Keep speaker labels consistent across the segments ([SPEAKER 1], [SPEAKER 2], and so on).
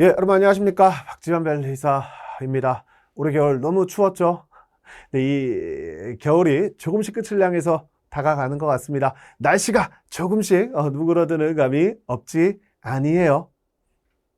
[SPEAKER 1] 예, 여러분 안녕하십니까. 박지현 벨리사입니다. 올해 겨울 너무 추웠죠? 네, 이 겨울이 조금씩 끝을 향해서 다가가는 것 같습니다. 날씨가 조금씩 어, 누그러드는 감이 없지 아니에요.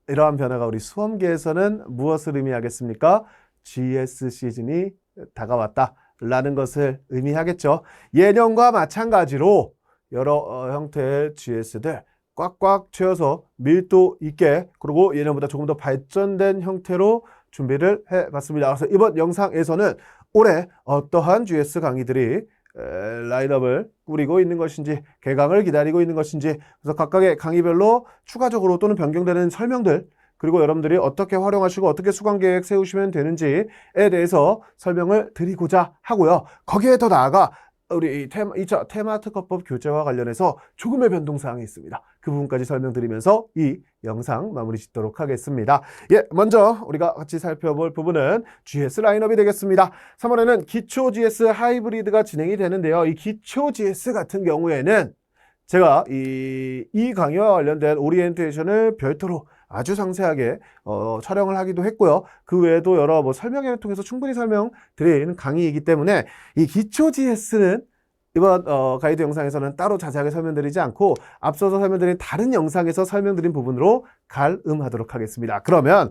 [SPEAKER 1] 이러한 변화가 우리 수험계에서는 무엇을 의미하겠습니까? GS 시즌이 다가왔다 라는 것을 의미하겠죠. 예년과 마찬가지로 여러 어, 형태의 GS들 꽉꽉 채워서 밀도 있게 그리고 예년보다 조금 더 발전된 형태로 준비를 해봤습니다. 그래서 이번 영상에서는 올해 어떠한 GS 강의들이 에, 라인업을 꾸리고 있는 것인지 개강을 기다리고 있는 것인지 그래서 각각의 강의별로 추가적으로 또는 변경되는 설명들 그리고 여러분들이 어떻게 활용하시고 어떻게 수강 계획 세우시면 되는지에 대해서 설명을 드리고자 하고요. 거기에 더 나아가 우리 이 테마, 2차 테마 특허법 교재와 관련해서 조금의 변동사항이 있습니다. 그 부분까지 설명드리면서 이 영상 마무리 짓도록 하겠습니다. 예, 먼저 우리가 같이 살펴볼 부분은 GS 라인업이 되겠습니다. 3월에는 기초 GS 하이브리드가 진행이 되는데요. 이 기초 GS 같은 경우에는 제가 이, 이 강의와 관련된 오리엔테이션을 별도로 아주 상세하게 어, 촬영을 하기도 했고요. 그 외에도 여러 뭐 설명회를 통해서 충분히 설명드린 강의이기 때문에 이 기초 GS는 이번 어, 가이드 영상에서는 따로 자세하게 설명드리지 않고 앞서서 설명드린 다른 영상에서 설명드린 부분으로 갈음하도록 하겠습니다. 그러면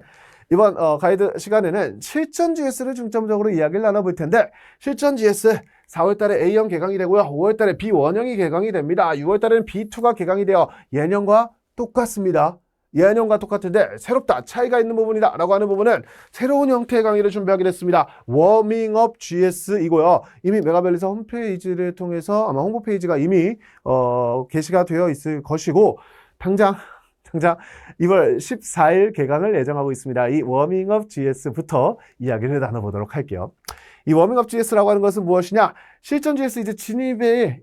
[SPEAKER 1] 이번 어, 가이드 시간에는 실전 GS를 중점적으로 이야기를 나눠볼 텐데 실전 GS 4월 달에 A형 개강이 되고요. 5월 달에 B1형이 개강이 됩니다. 6월 달에는 B2가 개강이 되어 예년과 똑같습니다. 예년과 똑같은데 새롭다 차이가 있는 부분이다 라고 하는 부분은 새로운 형태의 강의를 준비하게 됐습니다. 워밍업 GS이고요. 이미 메가벨리사 홈페이지를 통해서 아마 홍보 페이지가 이미 어, 게시가 되어 있을 것이고 당장 당장 2월 14일 개강을 예정하고 있습니다. 이 워밍업 GS부터 이야기를 나눠보도록 할게요. 이 워밍업 GS라고 하는 것은 무엇이냐? 실전 GS 이제 진입에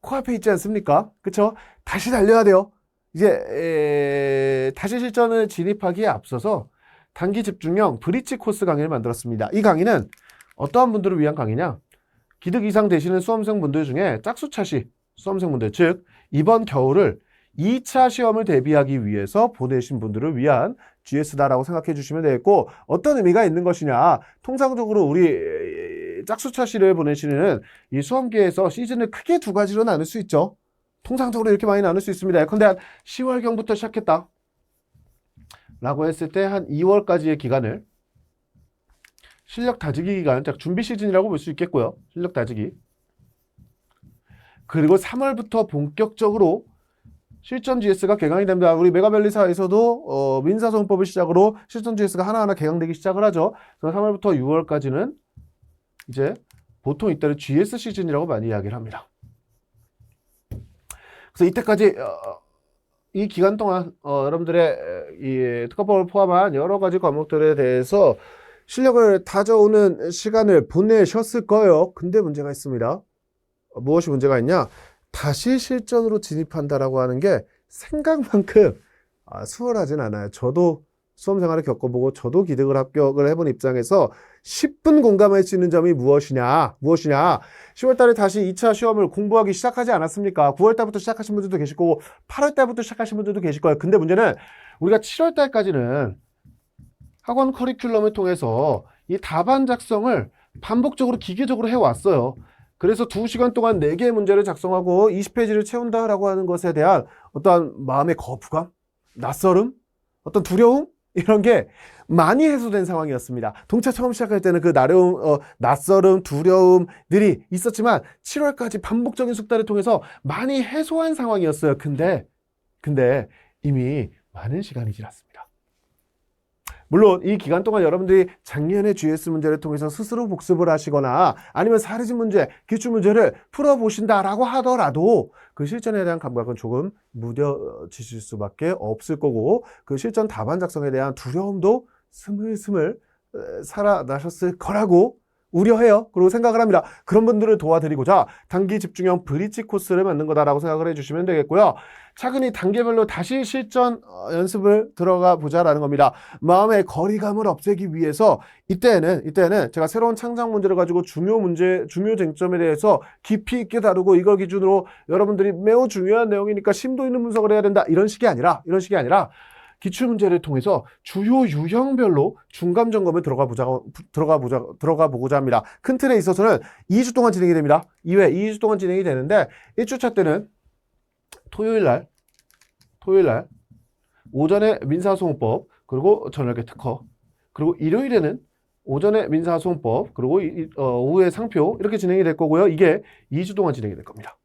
[SPEAKER 1] 코앞에 있지 않습니까? 그쵸? 다시 달려야 돼요 이제 에, 다시 실전을 진입하기에 앞서서 단기 집중형 브릿지 코스 강의를 만들었습니다. 이 강의는 어떠한 분들을 위한 강의냐? 기득 이상 되시는 수험생분들 중에 짝수차시 수험생분들, 즉 이번 겨울을 2차 시험을 대비하기 위해서 보내신 분들을 위한 GS다라고 생각해 주시면 되겠고 어떤 의미가 있는 것이냐? 통상적으로 우리 짝수차시를 보내시는 이 수험계에서 시즌을 크게 두 가지로 나눌 수 있죠. 통상적으로 이렇게 많이 나눌 수 있습니다. 예컨대 한 10월경부터 시작했다. 라고 했을 때 한 2월까지의 기간을 실력 다지기 기간, 즉 준비 시즌이라고 볼 수 있겠고요. 실력 다지기. 그리고 3월부터 본격적으로 실전 GS가 개강이 됩니다. 우리 메가벨리사에서도 어, 민사소송법을 시작으로 실전 GS가 하나하나 개강되기 시작을 하죠. 그래서 3월부터 6월까지는 이제 보통 이때를 GS 시즌이라고 많이 이야기를 합니다. 그래서 이때까지 어, 이 기간 동안 어, 여러분들의 이 특허법을 포함한 여러 가지 과목들에 대해서 실력을 다져오는 시간을 보내셨을 거예요. 근데 문제가 있습니다. 무엇이 문제가 있냐? 다시 실전으로 진입한다라고 하는 게 생각만큼 아, 수월하진 않아요. 저도 수험 생활을 겪어보고 저도 기득을 합격을 해본 입장에서 10분 공감할 수 있는 점이 무엇이냐, 무엇이냐. 10월 달에 다시 2차 시험을 공부하기 시작하지 않았습니까? 9월 달부터 시작하신 분들도 계실 거고, 8월 달부터 시작하신 분들도 계실 거예요. 근데 문제는 우리가 7월 달까지는 학원 커리큘럼을 통해서 이 답안 작성을 반복적으로 기계적으로 해왔어요. 그래서 2시간 동안 4개의 문제를 작성하고 20페이지를 채운다라고 하는 것에 대한 어떠한 마음의 거부감, 낯설음, 어떤 두려움, 이런 게 많이 해소된 상황이었습니다. 동차 처음 시작할 때는 그 나름, 어, 낯설음, 두려움들이 있었지만 7월까지 반복적인 숙달을 통해서 많이 해소한 상황이었어요. 근데, 근데 이미 많은 시간이 지났습니다. 물론 이 기간 동안 여러분들이 작년의 GS 문제를 통해서 스스로 복습을 하시거나 아니면 사례집 문제, 기출 문제를 풀어보신다라고 하더라도 그 실전에 대한 감각은 조금 무뎌지실 수밖에 없을 거고 그 실전 답안 작성에 대한 두려움도 스물스물 살아나셨을 거라고 우려해요. 그리고 생각을 합니다. 그런 분들을 도와드리고자 단기 집중형 브릿지 코스를 만든 거다라고 생각을 해주시면 되겠고요. 차근히 단계별로 다시 실전 어, 연습을 들어가 보자라는 겁니다. 마음의 거리감을 없애기 위해서 이때는 이때는 제가 새로운 창작 문제를 가지고 중요 문제, 중요 쟁점에 대해서 깊이 있게 다루고 이걸 기준으로 여러분들이 매우 중요한 내용이니까 심도 있는 분석을 해야 된다. 이런 식이 아니라 이런 식이 아니라 기출문제를 통해서 주요 유형별로 중간 점검에 들어가 보자, 들어가 보자, 들어가 보고자 합니다. 큰 틀에 있어서는 2주 동안 진행이 됩니다. 2회 2주 동안 진행이 되는데 1주차 때는 토요일 날, 토요일 날 오전에 민사소송법 그리고 저녁에 특허 그리고 일요일에는 오전에 민사소송법 그리고 이- 어, 오후에 상표 이렇게 진행이 될 거고요. 이게 2주 동안 진행이 될 겁니다.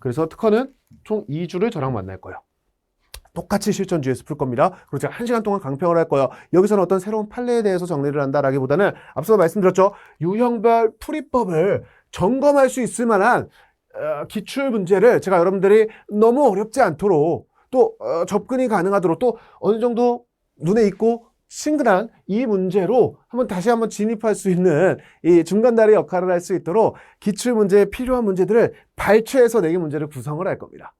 [SPEAKER 1] 그래서 특허는 총 2주를 저랑 만날 거예요. 똑같이 실전주에서 풀 겁니다. 그리고 제가 1시간 동안 강평을 할 거예요. 여기서는 어떤 새로운 판례에 대해서 정리를 한다라기보다는 앞서 말씀드렸죠. 유형별 풀이법을 점검할 수 있을 만한 어, 기출 문제를 제가 여러분들이 너무 어렵지 않도록 또 어, 접근이 가능하도록 또 어느 정도 눈에 익고 친근한 이 문제로 한번 다시 한번 진입할 수 있는 이 중간다리 역할을 할 수 있도록 기출 문제에 필요한 문제들을 발췌해서 내기 문제를 구성을 할 겁니다.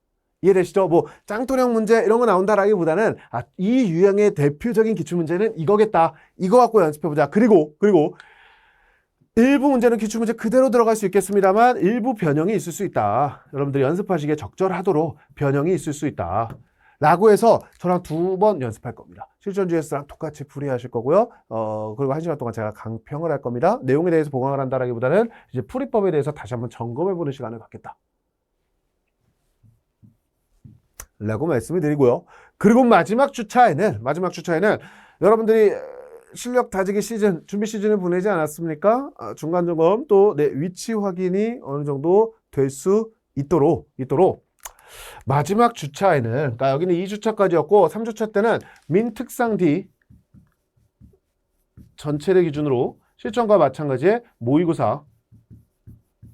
[SPEAKER 1] 이해되시죠? 뭐 짱토령 문제 이런 거 나온다라기보다는 아, 이 유형의 대표적인 기출 문제는 이거겠다. 이거 갖고 연습해 보자. 그리고 그리고 일부 문제는 기출 문제 그대로 들어갈 수 있겠습니다만 일부 변형이 있을 수 있다. 여러분들이 연습하시기에 적절하도록 변형이 있을 수 있다. 라고 해서 저랑 두 번 연습할 겁니다. 실전주에서랑 똑같이 풀이하실 거고요. 어, 그리고 한 시간 동안 제가 강평을 할 겁니다. 내용에 대해서 보강을 한다라기보다는 이제 풀이법에 대해서 다시 한번 점검해 보는 시간을 갖겠다. 라고 말씀을 드리고요. 그리고 마지막 주차에는, 마지막 주차에는 여러분들이 실력 다지기 시즌, 준비 시즌을 보내지 않았습니까? 아, 중간 점검 또 내 위치 확인이 어느 정도 될 수 있도록, 있도록 마지막 주차에는, 그러니까 여기는 2주차까지였고, 3주차 때는 민특상 D 전체를 기준으로 실전과 마찬가지의 모의고사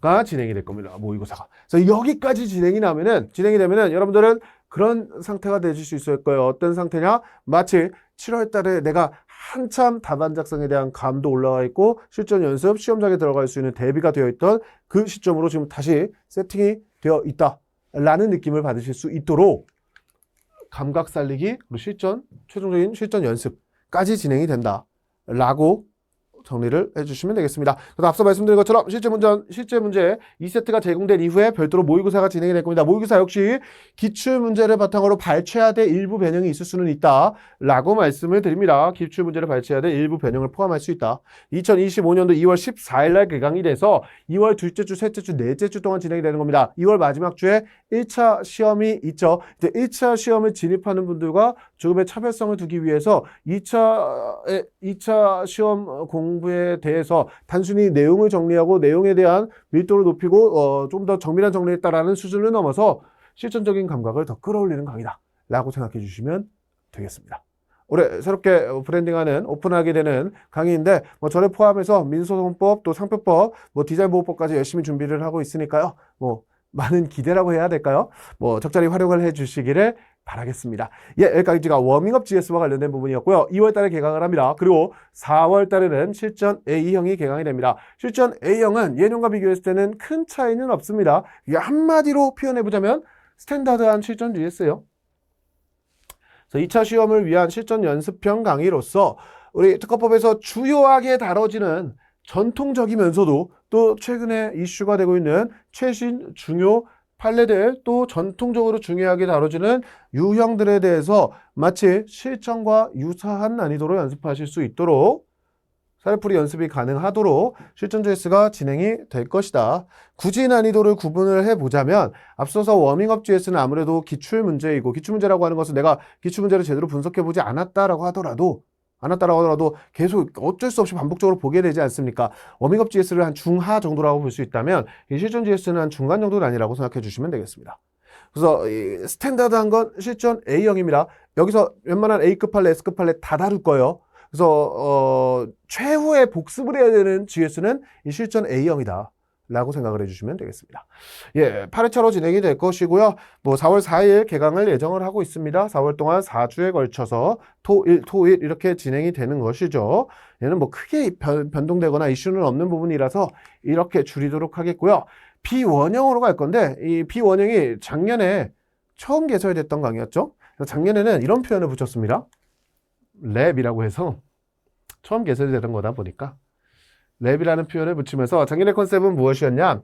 [SPEAKER 1] 가 진행이 될 겁니다. 모의고사가. 그래서 여기까지 진행이 나면은, 진행이 되면은 여러분들은 그런 상태가 되실 수 있을 거예요. 어떤 상태냐? 마치 7월 달에 내가 한참 답안 작성에 대한 감도 올라와 있고 실전 연습 시험장에 들어갈 수 있는 대비가 되어 있던 그 시점으로 지금 다시 세팅이 되어 있다 라는 느낌을 받으실 수 있도록 감각 살리기 그리고 실전 최종적인 실전 연습까지 진행이 된다 라고 정리를 해주시면 되겠습니다. 앞서 말씀드린 것처럼 실제 문제, 실제 문제 2세트가 제공된 이후에 별도로 모의고사가 진행이 될 겁니다. 모의고사 역시 기출 문제를 바탕으로 발췌해야 될 일부 변형이 있을 수는 있다 라고 말씀을 드립니다. 기출 문제를 발췌해야 될 일부 변형을 포함할 수 있다. 2025년도 2월 14일 날 개강이 돼서 2월 둘째 주, 셋째 주, 넷째 주 동안 진행이 되는 겁니다. 2월 마지막 주에 1차 시험이 있죠. 이제 1차 시험을 진입하는 분들과 조금의 차별성을 두기 위해서 2차, 2차 시험 공부에 대해서 단순히 내용을 정리하고 내용에 대한 밀도를 높이고 어, 좀 더 정밀한 정리를 했다라는 수준을 넘어서 실전적인 감각을 더 끌어올리는 강의다. 라고 생각해 주시면 되겠습니다. 올해 새롭게 브랜딩하는 오픈하게 되는 강의인데 뭐 저를 포함해서 민소송법 또 상표법 뭐 디자인 보호법까지 열심히 준비를 하고 있으니까요. 뭐 많은 기대라고 해야 될까요? 뭐 적절히 활용을 해 주시기를 바라겠습니다. 예, 여기까지가 워밍업 GS와 관련된 부분이었고요. 2월 달에 개강을 합니다. 그리고 4월 달에는 실전 A형이 개강이 됩니다. 실전 A형은 예년과 비교했을 때는 큰 차이는 없습니다. 이게 한마디로 표현해 보자면 스탠다드한 실전 GS예요. 그래서 2차 시험을 위한 실전 연습형 강의로서 우리 특허법에서 주요하게 다뤄지는 전통적이면서도 또 최근에 이슈가 되고 있는 최신 중요 판례들 또 전통적으로 중요하게 다뤄지는 유형들에 대해서 마치 실전과 유사한 난이도로 연습하실 수 있도록 사례풀이 연습이 가능하도록 실전 GS가 진행이 될 것이다. 굳이 난이도를 구분을 해보자면 앞서서 워밍업 GS는 아무래도 기출 문제이고 기출 문제라고 하는 것은 내가 기출 문제를 제대로 분석해보지 않았다라고 하더라도 않았다라고 하더라도 계속 어쩔 수 없이 반복적으로 보게 되지 않습니까? 워밍업 GS를 한 중하 정도라고 볼 수 있다면 이 실전 GS는 한 중간 정도는 아니라고 생각해 주시면 되겠습니다. 그래서 이 스탠다드한 건 실전 A형입니다. 여기서 웬만한 A급 판례, S급 판례 다 다룰 거예요. 그래서 어, 최후의 복습을 해야 되는 GS는 이 실전 A형이다. 라고 생각을 해주시면 되겠습니다. 예, 8회차로 진행이 될 것이고요. 뭐 4월 4일 개강을 예정을 하고 있습니다. 4월 동안 4주에 걸쳐서 토 일, 토 일 이렇게 진행이 되는 것이죠. 얘는 뭐 크게 변, 변동되거나 이슈는 없는 부분이라서 이렇게 줄이도록 하겠고요. 비원형으로 갈 건데 이 비원형이 작년에 처음 개설됐던 강의였죠. 작년에는 이런 표현을 붙였습니다. 랩이라고 해서 처음 개설되던 거다 보니까 랩이라는 표현을 붙이면서 작년의 컨셉은 무엇이었냐?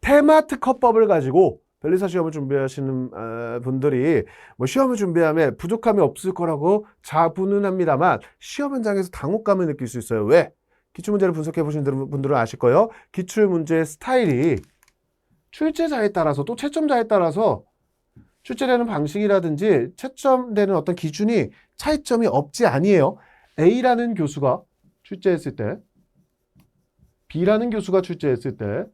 [SPEAKER 1] 테마 특허법을 가지고 변리사 시험을 준비하시는 어, 분들이 뭐 시험을 준비함에 부족함이 없을 거라고 자부는 합니다만 시험 현장에서 당혹감을 느낄 수 있어요. 왜? 기출문제를 분석해 보신 분들은 아실 거예요. 기출문제의 스타일이 출제자에 따라서 또 채점자에 따라서 출제되는 방식이라든지 채점되는 어떤 기준이 차이점이 없지 아니에요. A라는 교수가 출제했을 때 B라는 교수가 출제했을 때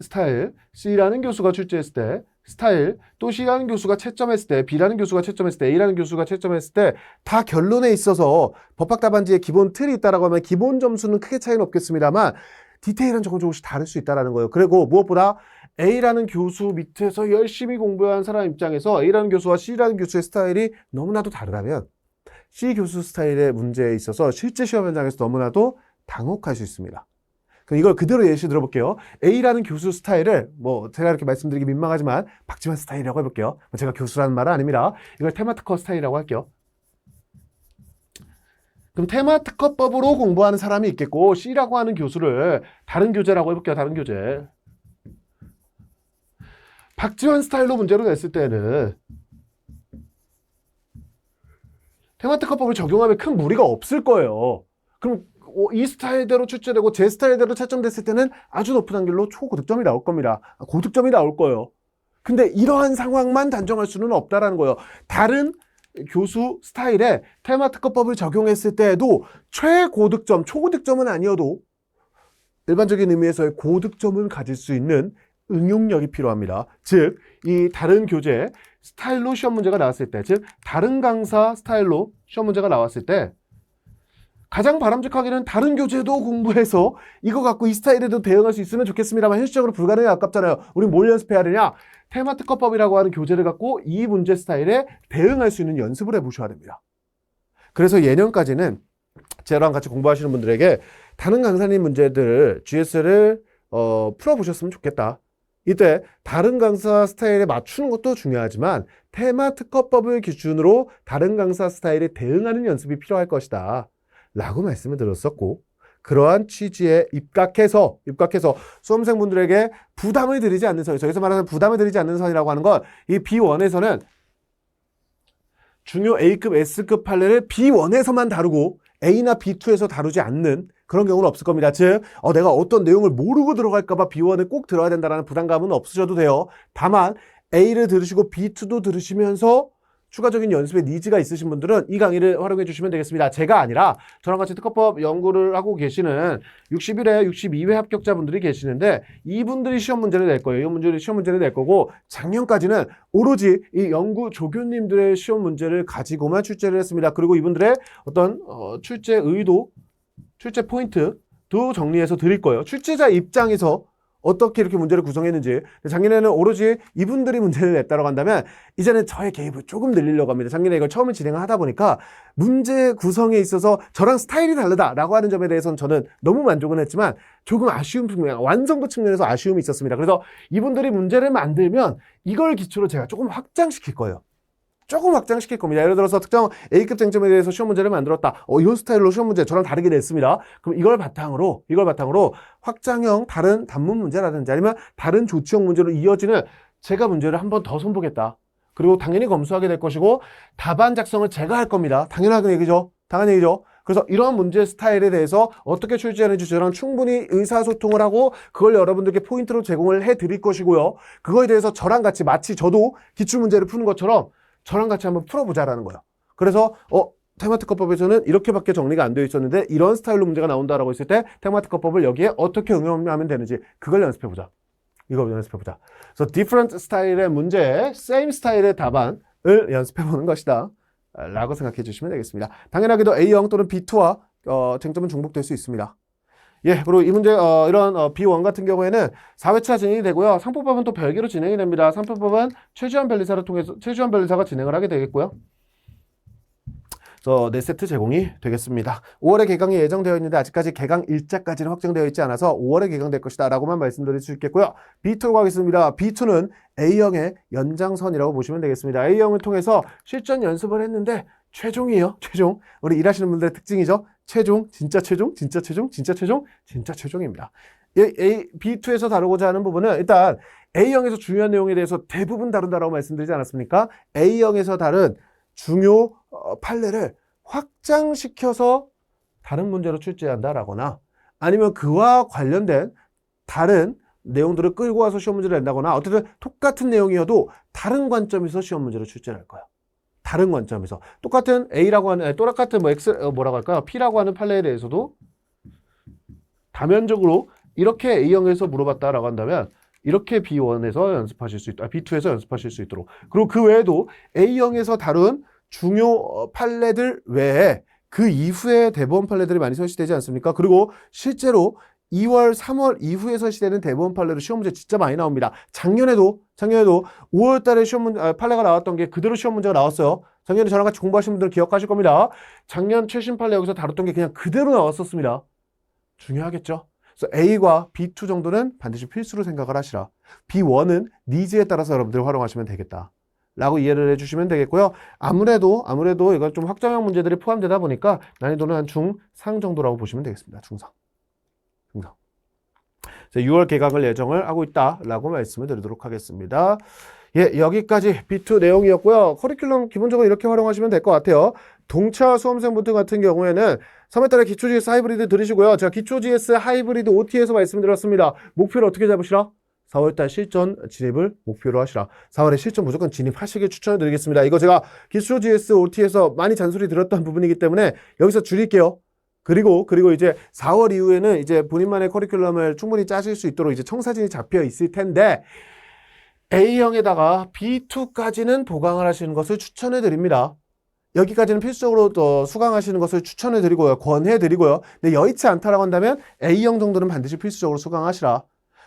[SPEAKER 1] 스타일, C라는 교수가 출제했을 때 스타일, 또 C라는 교수가 채점했을 때, B라는 교수가 채점했을 때, A라는 교수가 채점했을 때 다 결론에 있어서 법학 답안지에 기본 틀이 있다라고 하면 기본 점수는 크게 차이는 없겠습니다만 디테일은 조금 조금씩 다를 수 있다라는 거예요. 그리고 무엇보다 A라는 교수 밑에서 열심히 공부한 사람 입장에서 A라는 교수와 C라는 교수의 스타일이 너무나도 다르다면 C 교수 스타일의 문제에 있어서 실제 시험 현장에서 너무나도 당혹할 수 있습니다. 그럼 이걸 그대로 예시 들어볼게요. A라는 교수 스타일을 뭐 제가 이렇게 말씀드리기 민망하지만 박지만 스타일이라고 해볼게요. 뭐 제가 교수라는 말은 아닙니다. 이걸 테마특허 스타일이라고 할게요. 그럼 테마특허법으로 공부하는 사람이 있겠고 C라고 하는 교수를 다른 교재라고 해볼게요. 다른 교재. 박지원 스타일로 문제로 냈을 때는 테마특허법을 적용하면 큰 무리가 없을 거예요. 그럼 어, 이 스타일대로 출제되고 제 스타일대로 채점됐을 때는 아주 높은 확률로 초고득점이 나올 겁니다. 아, 고득점이 나올 거예요. 근데 이러한 상황만 단정할 수는 없다라는 거예요. 다른 교수 스타일에 테마 특허법을 적용했을 때에도 최고득점, 초고득점은 아니어도 일반적인 의미에서의 고득점을 가질 수 있는 응용력이 필요합니다. 즉, 이 다른 교재 스타일로 시험 문제가 나왔을 때, 즉, 다른 강사 스타일로 시험 문제가 나왔을 때, 가장 바람직하게는 다른 교재도 공부해서 이거 갖고 이 스타일에도 대응할 수 있으면 좋겠습니다만 현실적으로 불가능에 가깝잖아요. 우리 뭘 연습해야 되냐? 테마 특허법이라고 하는 교재를 갖고 이 문제 스타일에 대응할 수 있는 연습을 해보셔야 됩니다. 그래서 예년까지는 저랑 같이 공부하시는 분들에게 다른 강사님 문제들을 GS를 어, 풀어보셨으면 좋겠다. 이때 다른 강사 스타일에 맞추는 것도 중요하지만 테마 특허법을 기준으로 다른 강사 스타일에 대응하는 연습이 필요할 것이다. 라고 말씀을 드렸었고 그러한 취지에 입각해서 입각해서 수험생분들에게 부담을 드리지 않는 선 저기서 말하는 부담을 드리지 않는 선이라고 하는 건 이 B1에서는 중요 A급, S급 판례를 B1에서만 다루고 A나 B2에서 다루지 않는 그런 경우는 없을 겁니다. 즉, 어, 내가 어떤 내용을 모르고 들어갈까봐 B1에 꼭 들어야 된다는 부담감은 없으셔도 돼요. 다만 A를 들으시고 B2도 들으시면서 추가적인 연습에 니즈가 있으신 분들은 이 강의를 활용해 주시면 되겠습니다. 제가 아니라 저랑 같이 특허법 연구를 하고 계시는 61회, 62회 합격자분들이 계시는데 이분들이 시험 문제를 낼 거예요. 이 문제를 시험 문제를 낼 거고 작년까지는 오로지 이 연구 조교님들의 시험 문제를 가지고만 출제를 했습니다. 그리고 이분들의 어떤 어, 출제 의도, 출제 포인트 도 정리해서 드릴 거예요. 출제자 입장에서 어떻게 이렇게 문제를 구성했는지 작년에는 오로지 이분들이 문제를 냈다고 한다면 이제는 저의 개입을 조금 늘리려고 합니다. 작년에 이걸 처음 진행을 하다 보니까 문제 구성에 있어서 저랑 스타일이 다르다라고 하는 점에 대해서는 저는 너무 만족은 했지만 조금 아쉬운 측면, 완성도 측면에서 아쉬움이 있었습니다. 그래서 이분들이 문제를 만들면 이걸 기초로 제가 조금 확장시킬 거예요. 조금 확장시킬 겁니다. 예를 들어서 특정 A급 쟁점에 대해서 시험 문제를 만들었다. 어, 이런 스타일로 시험 문제 저랑 다르게 냈습니다. 그럼 이걸 바탕으로, 이걸 바탕으로 확장형 다른 단문 문제라든지 아니면 다른 조치형 문제로 이어지는 제가 문제를 한 번 더 손보겠다. 그리고 당연히 검수하게 될 것이고 답안 작성을 제가 할 겁니다. 당연한 얘기죠. 당연한 얘기죠. 그래서 이러한 문제 스타일에 대해서 어떻게 출제하는지 저랑 충분히 의사소통을 하고 그걸 여러분들께 포인트로 제공을 해 드릴 것이고요. 그거에 대해서 저랑 같이 마치 저도 기출문제를 푸는 것처럼 저랑 같이 한번 풀어보자라는 거예요. 그래서 어 테마특허법에서는 이렇게밖에 정리가 안 되어 있었는데 이런 스타일로 문제가 나온다라고 했을 때 테마특허법을 여기에 어떻게 응용하면 되는지 그걸 연습해보자. 이거 연습해보자. 그래서 different 스타일의 문제, same 스타일의 답안을 연습해보는 것이다. 라고 생각해 주시면 되겠습니다. 당연하게도 A형 또는 B2와 어, 쟁점은 중복될 수 있습니다. 예, 그리고 이 문제, 어, 이런, 어, B1 같은 경우에는 4회차 진행이 되고요. 상표법은 또 별개로 진행이 됩니다. 상표법은 최주환 변리사를 통해서, 최주환 변리사가 진행을 하게 되겠고요. 그래서 4세트 제공이 되겠습니다. 5월에 개강이 예정되어 있는데 아직까지 개강 일자까지는 확정되어 있지 않아서 5월에 개강될 것이다 라고만 말씀드릴 수 있겠고요. B2로 가겠습니다. B2는 A형의 연장선이라고 보시면 되겠습니다. A형을 통해서 실전 연습을 했는데 최종이에요. 최종. 우리 일하시는 분들의 특징이죠. 최종, 진짜 최종, 진짜 최종, 진짜 최종, 진짜 최종입니다. A, A, B2에서 다루고자 하는 부분은 일단 A형에서 중요한 내용에 대해서 대부분 다룬다라고 말씀드리지 않았습니까? A형에서 다룬 중요 어, 판례를 확장시켜서 다른 문제로 출제한다라거나 아니면 그와 관련된 다른 내용들을 끌고 와서 시험 문제를 낸다거나 어쨌든 똑같은 내용이어도 다른 관점에서 시험 문제를 출제를 할 거예요. 다른 관점에서 똑같은 A라고 하는 똑같은 뭐 X 어, 뭐라고 할까요? P라고 하는 판례에 대해서도 다면적으로 이렇게 A형에서 물어봤다라고 한다면 이렇게 B1에서 연습하실 수 있다. 아, B2에서 연습하실 수 있도록. 그리고 그 외에도 A형에서 다룬 중요 어, 판례들 외에 그 이후에 대법원 판례들이 많이 설치되지 않습니까? 그리고 실제로 2월, 3월 이후에 설치되는 대법원 판례로 시험 문제 진짜 많이 나옵니다. 작년에도 작년에도 5월 달에 시험 문제 아, 판례가 나왔던 게 그대로 시험 문제가 나왔어요. 작년에 저랑 같이 공부하신 분들 기억하실 겁니다. 작년 최신 판례 여기서 다뤘던 게 그냥 그대로 나왔었습니다. 중요하겠죠? 그래서 A과 B2 정도는 반드시 필수로 생각을 하시라. B1은 니즈에 따라서 여러분들 활용하시면 되겠다. 라고 이해를 해주시면 되겠고요. 아무래도, 아무래도 이건 좀 확장형 문제들이 포함되다 보니까 난이도는 한 중상 정도라고 보시면 되겠습니다. 중상. 6월 개강을 예정을 하고 있다라고 말씀을 드리도록 하겠습니다. 예, 여기까지 B2 내용이었고요. 커리큘럼 기본적으로 이렇게 활용하시면 될 것 같아요. 동차 수험생분들 같은 경우에는 3월달에 기초GS 하이브리드 들으시고요. 제가 기초GS 하이브리드 OT에서 말씀드렸습니다. 목표를 어떻게 잡으시라? 4월달 실전 진입을 목표로 하시라. 4월에 실전 무조건 진입하시길 추천을 드리겠습니다. 이거 제가 기초GS OT에서 많이 잔소리 들었던 부분이기 때문에 여기서 줄일게요. 그리고 그리고 이제 4월 이후에는 이제 본인만의 커리큘럼을 충분히 짜실 수 있도록 이제 청사진이 잡혀 있을 텐데 A형에다가 B2까지는 보강을 하시는 것을 추천해 드립니다. 여기까지는 필수적으로 또 수강하시는 것을 추천해 드리고요. 권해 드리고요. 근데 여의치 않다라고 한다면 A형 정도는 반드시 필수적으로 수강하시라.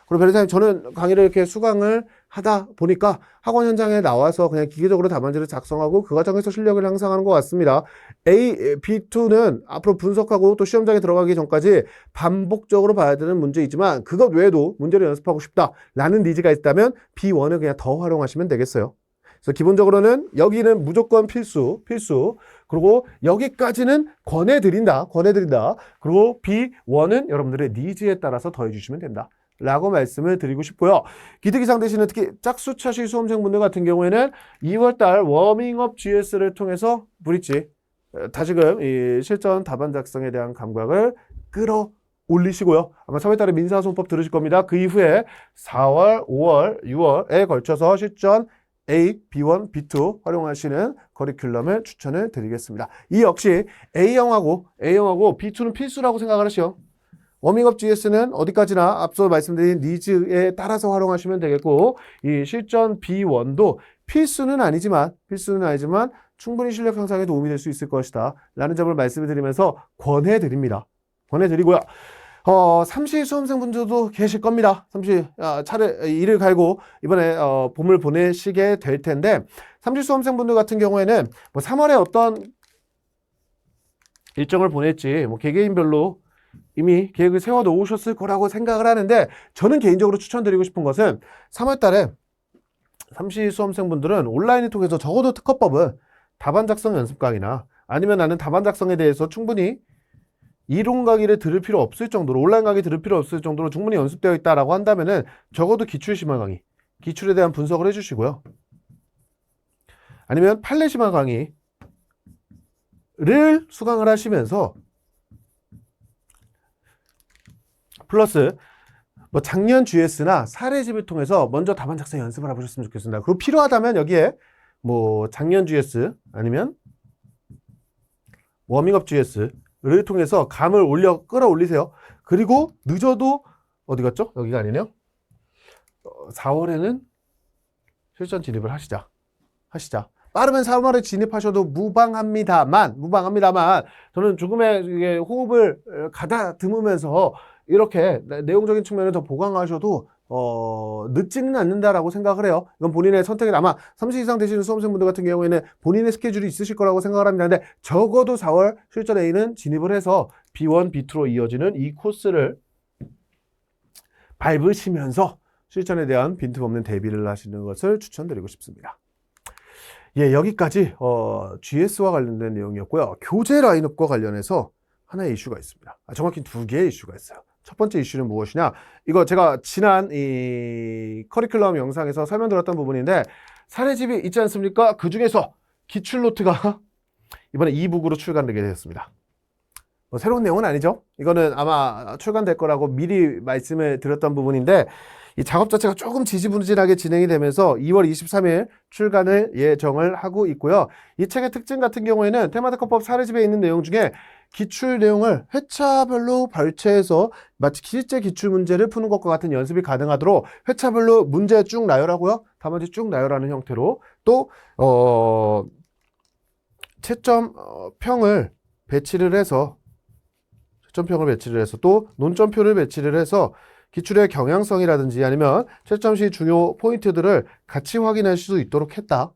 [SPEAKER 1] 그리고 변호사님 저는 강의를 이렇게 수강을 하다 보니까 학원 현장에 나와서 그냥 기계적으로 답안지를 작성하고 그 과정에서 실력을 향상하는 것 같습니다. A, B2는 앞으로 분석하고 또 시험장에 들어가기 전까지 반복적으로 봐야 되는 문제이지만 그것 외에도 문제를 연습하고 싶다라는 니즈가 있다면 B1을 그냥 더 활용하시면 되겠어요. 그래서 기본적으로는 여기는 무조건 필수, 필수. 그리고 여기까지는 권해드린다, 권해드린다. 그리고 B1은 여러분들의 니즈에 따라서 더해주시면 된다. 라고 말씀을 드리고 싶고요. 기특이상 되시는 특히 짝수차시 수험생분들 같은 경우에는 2월달 워밍업 GS를 통해서 브릿지 어, 다시금 이 실전 답안 작성에 대한 감각을 끌어 올리시고요. 아마 3월달에 민사소송법 들으실 겁니다. 그 이후에 4월, 5월, 6월에 걸쳐서 실전 A, B1, B2 활용하시는 커리큘럼을 추천을 드리겠습니다. 이 역시 A형하고 A형하고 B2는 필수라고 생각을 하시오. 워밍업 GS는 어디까지나 앞서 말씀드린 니즈에 따라서 활용하시면 되겠고 이 실전 B1도 필수는 아니지만 필수는 아니지만 충분히 실력 향상에 도움이 될 수 있을 것이다 라는 점을 말씀을 드리면서 권해 드립니다. 권해 드리고요. 어, 삼시 수험생분들도 계실 겁니다. 삼시 아, 차를 일을 갈고 이번에 어, 봄을 보내시게 될 텐데 삼시 수험생분들 같은 경우에는 뭐 3월에 어떤 일정을 보낼지 뭐 개개인별로 이미 계획을 세워 놓으셨을 거라고 생각을 하는데 저는 개인적으로 추천드리고 싶은 것은 3월 달에 삼시 수험생분들은 온라인을 통해서 적어도 특허법은 답안 작성 연습 강의나 아니면 나는 답안 작성에 대해서 충분히 이론 강의를 들을 필요 없을 정도로 온라인 강의 들을 필요 없을 정도로 충분히 연습되어 있다라고 한다면은 적어도 기출 심화 강의, 기출에 대한 분석을 해주시고요. 아니면 판례 심화 강의를 수강을 하시면서 플러스 뭐 작년 GS나 사례집을 통해서 먼저 답안 작성 연습을 해보셨으면 좋겠습니다. 그리고 필요하다면 여기에 뭐 작년 GS 아니면 워밍업 GS를 통해서 감을 올려 끌어올리세요. 그리고 늦어도 어디 갔죠? 여기가 아니네요. 어, 4월에는 실전 진입을 하시자. 하시자. 빠르면 3월에 진입하셔도 무방합니다만, 무방합니다만, 저는 조금의 호흡을 어, 가다듬으면서 이렇게 내- 내용적인 측면을 더 보강하셔도 어, 늦지는 않는다라고 생각을 해요. 이건 본인의 선택이 아마 30 이상 되시는 수험생분들 같은 경우에는 본인의 스케줄이 있으실 거라고 생각을 합니다. 근데 적어도 4월 실전 A는 진입을 해서 B1, B2로 이어지는 이 코스를 밟으시면서 실전에 대한 빈틈없는 대비를 하시는 것을 추천드리고 싶습니다. 예, 여기까지 어, GS와 관련된 내용이었고요. 교재 라인업과 관련해서 하나의 이슈가 있습니다. 아, 정확히 두 개의 이슈가 있어요. 첫 번째 이슈는 무엇이냐? 이거 제가 지난 이 커리큘럼 영상에서 설명드렸던 부분인데 사례집이 있지 않습니까? 그 중에서 기출 노트가 이번에 이북으로 출간되게 되었습니다. 뭐 새로운 내용은 아니죠. 이거는 아마 출간될 거라고 미리 말씀을 드렸던 부분인데 이 작업 자체가 조금 지지부진하게 진행이 되면서 2월 23일 출간을 예정을 하고 있고요. 이 책의 특징 같은 경우에는 테마특허법 사례집에 있는 내용 중에 기출 내용을 회차별로 발췌해서 마치 실제 기출 문제를 푸는 것과 같은 연습이 가능하도록 회차별로 문제 쭉 나열하고요. 답안지 쭉 나열하는 형태로 또 어, 채점 어, 평을 배치를 해서 채점평을 배치를 해서 또 논점표를 배치를 해서 기출의 경향성이라든지 아니면 채점 시 중요 포인트들을 같이 확인할 수 있도록 했다.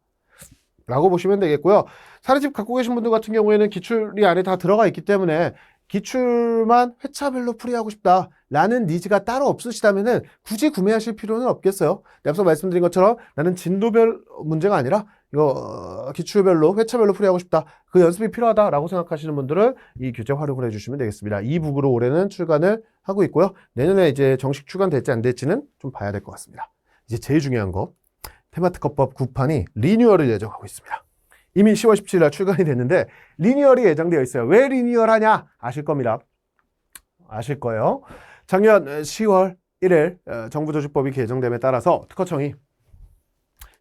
[SPEAKER 1] 라고 보시면 되겠고요. 사례집 갖고 계신 분들 같은 경우에는 기출이 안에 다 들어가 있기 때문에 기출만 회차별로 풀이하고 싶다. 라는 니즈가 따로 없으시다면은 굳이 구매하실 필요는 없겠어요. 네, 앞서 말씀드린 것처럼 나는 진도별 문제가 아니라 이거 어, 기출별로 회차별로 풀이하고 싶다. 그 연습이 필요하다라고 생각하시는 분들은 이 교재 활용을 해주시면 되겠습니다. 이 북으로 올해는 출간을 하고 있고요. 내년에 이제 정식 출간될지 안 될지는 좀 봐야 될 것 같습니다. 이제 제일 중요한 거 테마특허법 9판이 리뉴얼을 예정하고 있습니다. 이미 10월 17일 날 출간이 됐는데 리뉴얼이 예정되어 있어요. 왜 리뉴얼하냐 아실 겁니다. 아실 거예요. 작년 10월 1일 어, 정부조직법이 개정됨에 따라서 특허청이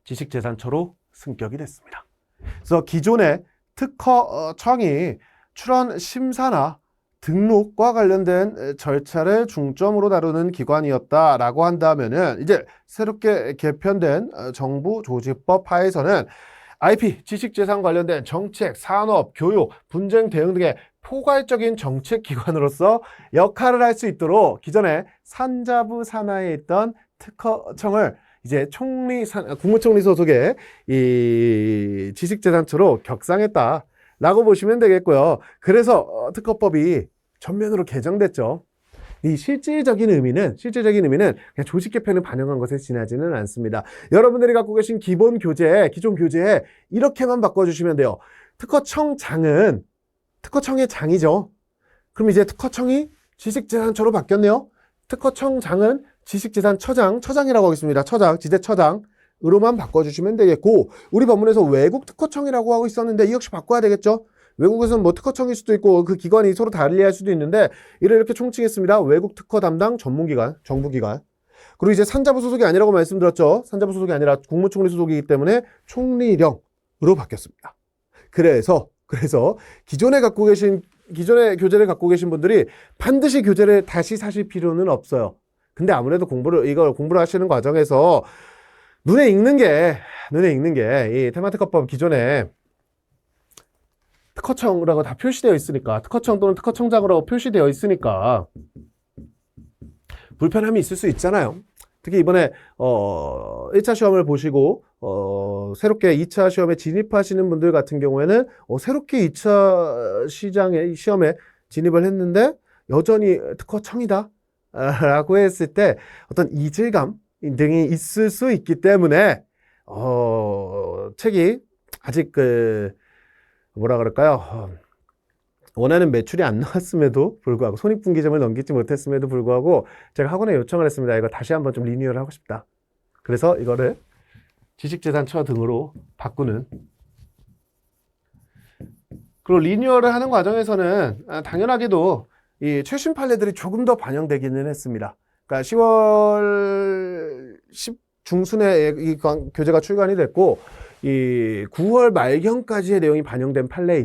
[SPEAKER 1] 지식재산처로 승격이 됐습니다. 그래서 기존의 특허청이 출원 심사나 등록과 관련된 절차를 중점으로 다루는 기관이었다라고 한다면은 이제 새롭게 개편된 어, 정부 조직법 하에서는 IP 지식재산 관련된 정책, 산업, 교육, 분쟁 대응 등의 포괄적인 정책 기관으로서 역할을 할 수 있도록 기존에 산자부 산하에 있던 특허청을 이제 총리 산, 국무총리 소속의 이 지식재산처로 격상했다라고 보시면 되겠고요. 그래서 어, 특허법이 전면으로 개정됐죠. 이 실질적인 의미는 실질적인 의미는 그냥 조직 개편을 반영한 것에 지나지는 않습니다. 여러분들이 갖고 계신 기본 교재, 기존 교재에 이렇게만 바꿔주시면 돼요. 특허청장은 특허청의 장이죠. 그럼 이제 특허청이 지식재산처로 바뀌었네요. 특허청장은 지식재산처장, 처장이라고 하겠습니다. 처장, 지대처장 으로만 바꿔주시면 되겠고, 우리 법문에서 외국 특허청이라고 하고 있었는데 이 역시 바꿔야 되겠죠. 외국에서는 뭐 특허청일 수도 있고 그 기관이 서로 달리할 수도 있는데 이를 이렇게 총칭했습니다. 외국 특허 담당 전문기관, 정부기관. 그리고 이제 산자부 소속이 아니라고 말씀드렸죠. 산자부 소속이 아니라 국무총리 소속이기 때문에 총리령으로 바뀌었습니다. 그래서 그래서 기존에 갖고 계신 기존의 교재를 갖고 계신 분들이 반드시 교재를 다시 사실 필요는 없어요. 근데 아무래도 공부를 이걸 공부를 하시는 과정에서 눈에 익는 게 눈에 익는 게 이 테마특허법 기존에 특허청이라고 다 표시되어 있으니까 특허청 또는 특허청장으로 표시되어 있으니까 불편함이 있을 수 있잖아요. 특히 이번에 어 1차 시험을 보시고 어 새롭게 2차 시험에 진입하시는 분들 같은 경우에는 어 새롭게 2차 시장에 시험에 진입을 했는데 여전히 특허청이다 라고 했을 때 어떤 이질감 등이 있을 수 있기 때문에 어 책이 아직 그 뭐라 그럴까요? 어, 원하는 매출이 안 나왔음에도 불구하고 손익분기점을 넘기지 못했음에도 불구하고 제가 학원에 요청을 했습니다. 이거 다시 한번 좀 리뉴얼 하고 싶다. 그래서 이거를 지식재산처 등으로 바꾸는 그리고 리뉴얼을 하는 과정에서는 아, 당연하게도 이 최신 판례들이 조금 더 반영되기는 했습니다. 그러니까 10월 10 중순에 이 관- 교재가 출간이 됐고 이 9월 말경까지의 내용이 반영된 판례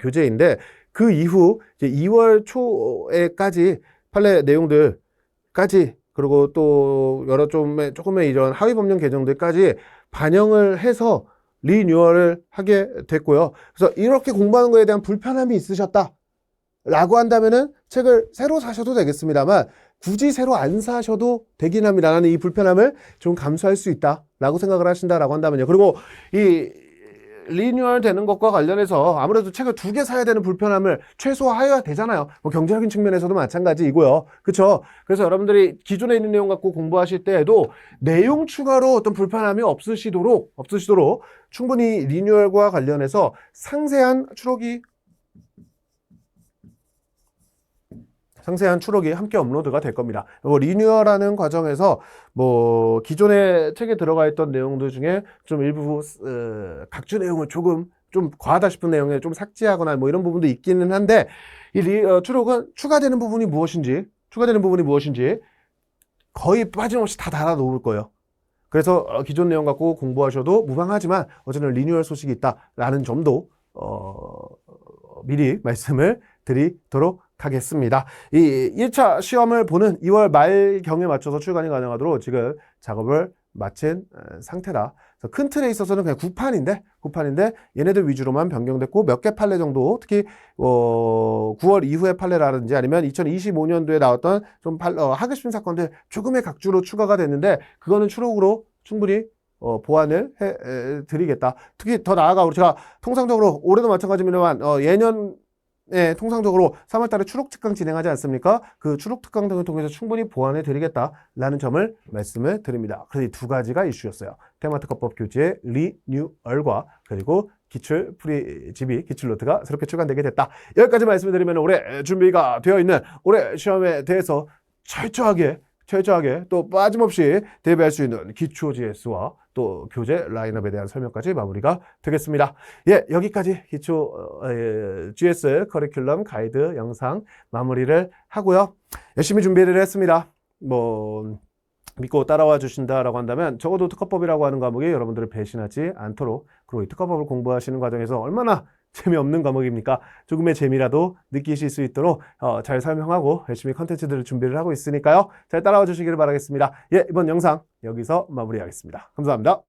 [SPEAKER 1] 교재인데 그 이후 이제 2월 초에까지 판례 내용들까지 그리고 또 여러 좀의 조금의 이런 하위 법령 개정들까지 반영을 해서 리뉴얼을 하게 됐고요. 그래서 이렇게 공부하는 거에 대한 불편함이 있으셨다. 라고 한다면은 책을 새로 사셔도 되겠습니다만 굳이 새로 안 사셔도 되긴 합니다. 나는 이 불편함을 좀 감수할 수 있다 라고 생각을 하신다라고 한다면요. 그리고 이 리뉴얼 되는 것과 관련해서 아무래도 책을 두 개 사야 되는 불편함을 최소화해야 되잖아요. 뭐 경제적인 측면에서도 마찬가지이고요. 그렇죠? 그래서 여러분들이 기존에 있는 내용 갖고 공부하실 때에도 내용 추가로 어떤 불편함이 없으시도록 없으시도록 충분히 리뉴얼과 관련해서 상세한 추록이 상세한 추록이 함께 업로드가 될 겁니다. 뭐 리뉴얼하는 과정에서 뭐 기존의 책에 들어가 있던 내용들 중에 좀 일부 어, 각주 내용을 조금 좀 과하다 싶은 내용에 좀 삭제하거나 뭐 이런 부분도 있기는 한데 이 리, 어, 추록은 추가되는 부분이 무엇인지 추가되는 부분이 무엇인지 거의 빠짐없이 다 달아 놓을 거예요. 그래서 어, 기존 내용 갖고 공부하셔도 무방하지만 어쨌든 리뉴얼 소식이 있다라는 점도 어, 미리 말씀을 드리도록 하겠습니다. 이 1차 시험을 보는 2월 말경에 맞춰서 출간이 가능하도록 지금 작업을 마친 어, 상태다. 큰 틀에 있어서는 그냥 구판인데, 구판인데 얘네들 위주로만 변경됐고 몇 개 판례 정도, 특히 어, 9월 이후의 판례라든지 아니면 2025년도에 나왔던 좀 팔, 어, 하급심 사건들 조금의 각주로 추가가 됐는데 그거는 추록으로 충분히 어, 보완을 해 에, 드리겠다. 특히 더 나아가 우리가 통상적으로 올해도 마찬가지입니다만 어, 예년 에 통상적으로 3월달에 추록 특강 진행하지 않습니까? 그 추록 특강 등을 통해서 충분히 보완해 드리겠다라는 점을 말씀을 드립니다. 그래서 이 두 가지가 이슈였어요. 테마특허법 교재의 리뉴얼과 그리고 기출 프리집이 기출 노트가 새롭게 출간되게 됐다. 여기까지 말씀을 드리면 올해 준비가 되어 있는 올해 시험에 대해서 철저하게 철저하게 또 빠짐없이 대비할 수 있는 기초 GS와 또 교재 라인업에 대한 설명까지 마무리가 되겠습니다. 예, 여기까지 기초 어, 예, GS 커리큘럼 가이드 영상 마무리를 하고요. 열심히 준비를 했습니다. 뭐 믿고 따라와 주신다라고 한다면 적어도 특허법이라고 하는 과목이 여러분들을 배신하지 않도록 그리고 이 특허법을 공부하시는 과정에서 얼마나 재미없는 과목입니까? 조금의 재미라도 느끼실 수 있도록 어, 잘 설명하고 열심히 컨텐츠들을 준비를 하고 있으니까요. 잘 따라와 주시기를 바라겠습니다. 예, 이번 영상 여기서 마무리하겠습니다. 감사합니다.